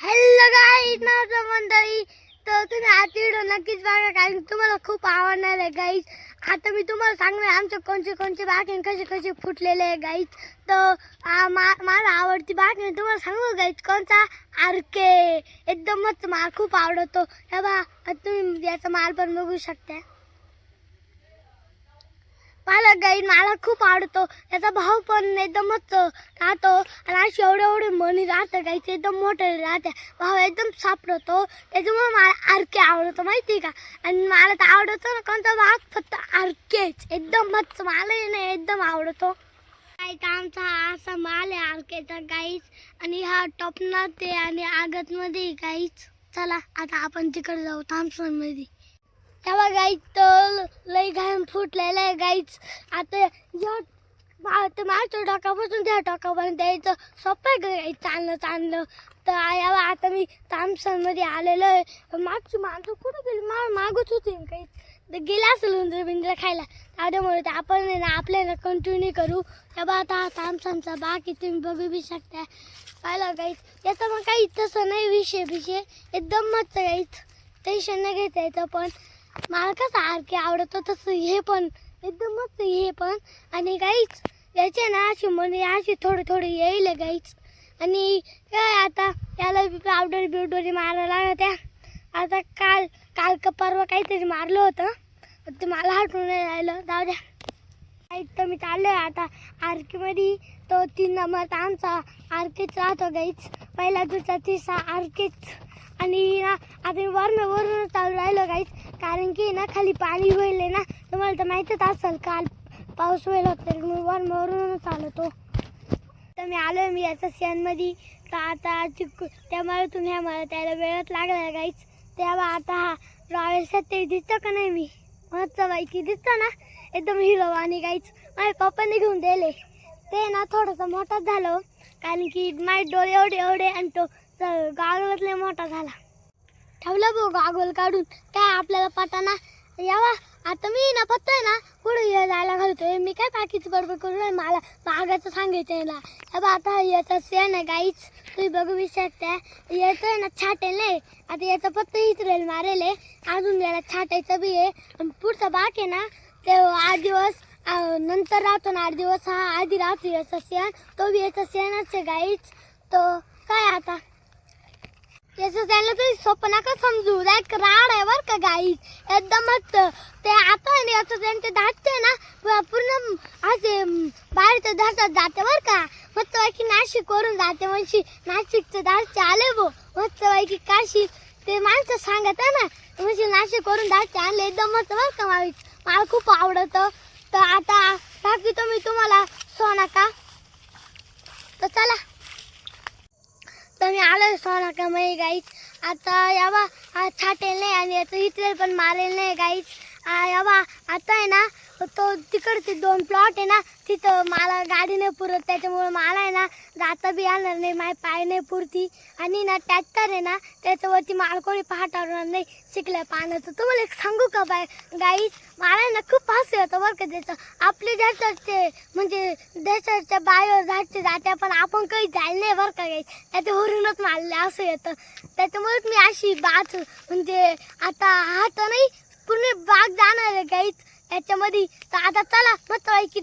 Hello guys माझं मंडळी. तर तुम्ही आजचा व्हिडिओ नक्कीच बघा कारण तुम्हाला खूप आवडणार आहे गाईज आता मी तुम्हाला सांगणार आमचे कोणचे कोणचे बाकी कसे कसे फुटलेले आहे गाईज तर मा माझा आवडती बाकी तुम्हाला सांगू गाईज कोणता? आरके एकदमच मला खूप आवडतो. हे बा तुम्ही याचा माल पण बघू शकता. पालक गाईन मला खूप आवडतो. त्याचा भाव पण एकदमच राहतो. आणि अशी एवढे एवढे मणी राहतं गाईचे एकदम मोठे राहते. भाव एकदम सापडतो. त्याच्यामुळे मला आरके आवडतो माहिती आहे का? आणि मला तर आवडतो ना कोणता भाग? फक्त आरकेच. एकदमच मला आहे ना एकदम आवडतो. गाईचा आमचा असा माल आहे आरकेचा गाईच. आणि हा टॉपनात ते आणि आगतमध्ये गाईच. चला आता आपण तिकडे जाऊ थांबसनमध्ये तेव्हा गाईच तर लई घाम फुटलेला आहे गाईच आता या मा- ते मागच्या टोकापासून त्या टोकापर्यंत यायचं सोपं आहे का गाईच चालणं चालणं. तर यावा आता मी तामसनमध्ये आलेलो आहे. मागची माणसं कुठं गेली मा मागच होती काही तर गेला असेल उंदर बिंदर खायला. त्यामुळे ते आपण आहे ना आपल्याला कंटिन्यू करू. तेव्हा आता हा तामसनचा बाकी तुम्ही बघू बी शकता. पाहिलं गाईच याचं मग काही तसं नाही विषय विषय एकदम मस्त काहीच टेन्शन नाही घेता येतं पण मला कसं आरके आवडतं तसं हे पण एकदमच हे पण. आणि गाईच याचे ना अशी मनी अशी थोडी थोडी येईल गाईच आणि काय आता याला पावडर बिवडर मारायला लागत्या आता काल काल का परवा काहीतरी मारलं होतं. ते मला हटून नाही राहिलं. जाऊ द्या. गाईच तर मी चाललोय आता आरकेमध्ये. तो तीन नंबर आमचा आरकेच राहतो गाईच पहिला दुसरा तिसरा आरकेच. आणि ना आता मी वरून वरून चालू राहिलो गाईच कारण की ना खाली पाणी होईल ना तुम्हाला तर माहीतच असेल काल पाऊस होईल होता मी वर मरूनच आलो तो तर मी आलो मी याच्या शेणमध्ये. तर आता चिकू त्यामुळे तुम्ही मला त्याला वेळच लागला गाईच तेव्हा आता हा रॉयल सत्ते दिसतं का नाही मी? मस्त बाईकी दिसतो ना? एकदम हिरो आणि गाईच माझ्या पप्पाने घेऊन दिले. ते ना थोडंसं मोठाच झालं हो. कारण की माझे डोळे एवढे एवढे आणि तो गागलच मोठा झाला. ठेवला भाऊ गागोल काढून. काय आपल्याला पटाना? यावा आता मी ना पत्ता आहे ना पुढे ये जायला घालतोय? मी काय बाकीचं बरोबर करू नये मला बागाचं सांगायचं आहे ना. हे आता याचा सेन आहे गाईच तुम्ही बघू बी शकता. याचं आहे ना छाटेल नाही. आता याचा पत्ता इचरेल मारेल आहे. अजून याला छाटायचं बी आहे. आणि पुढचा बाग आहे ना ते आठ दिवस नंतर राहतो ना आठ दिवस. हा आधी राहतो याचा सेन तो बी याचा सेनच आहे गाईच तो काय आता? याचं त्यांना तरी सोपं नका समजू? लाईक राड आहे बरं का गाई एकदमच ते आता आणि याचं त्यांचे दाटते ना पूर्ण असे बाहेरच्या दाटात जाते बरं का. मस्त पैकी नाशिक वरून जाते म्हणजे नाशिकचं दाटचे आले बो मस्त पैकी काशी. ते माणसं सांगत आहे ना म्हणजे नाशिक वरून दाटचे आणले एकदम मस्त बरं का मावी. मला खूप आवडतं. तर आता दाखवतो मी तुम्हाला. सोना का? तर चला. तर मी आलो सोना गाईच आता यावा हा छाटेल नाही आणि याचं हिटलेर पण मारेल नाही गाईच यावा आता आहे ना तो तिकडचे दोन प्लॉट आहे ना तिथं मला गाडी नाही पुरत त्याच्यामुळे मला आहे ना जाता बी येणार नाही माझे पाय नाही पुरती. आणि ना ट्रॅक्टर आहे ना त्याच्यावरती माळकोळी कोणी पाहणार नाही शिकल्या पाण्याचं तुम्हाला एक सांगू का बाय गाई मला आहे ना खूप हसू येतं बरं का त्याचं. आपले देशाचे म्हणजे देशाच्या बाहेर जायचे जाते पण आपण काही जायला नाही बरं का गाईच त्याच्यावरूनच मारले असं येतं. त्याच्यामुळेच मी अशी बाच म्हणजे आता हात नाही पूर्ण बाग जाणार आहे काही याच्यामध्ये तर आता चला मस्त पैकी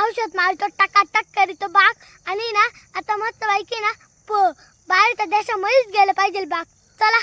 औषध मारतो टका टक करीतो बाग. आणि ना आता मस्त पैकी ना प बाहेरच्या देशामध्येच गेलं पाहिजे बाग. चला.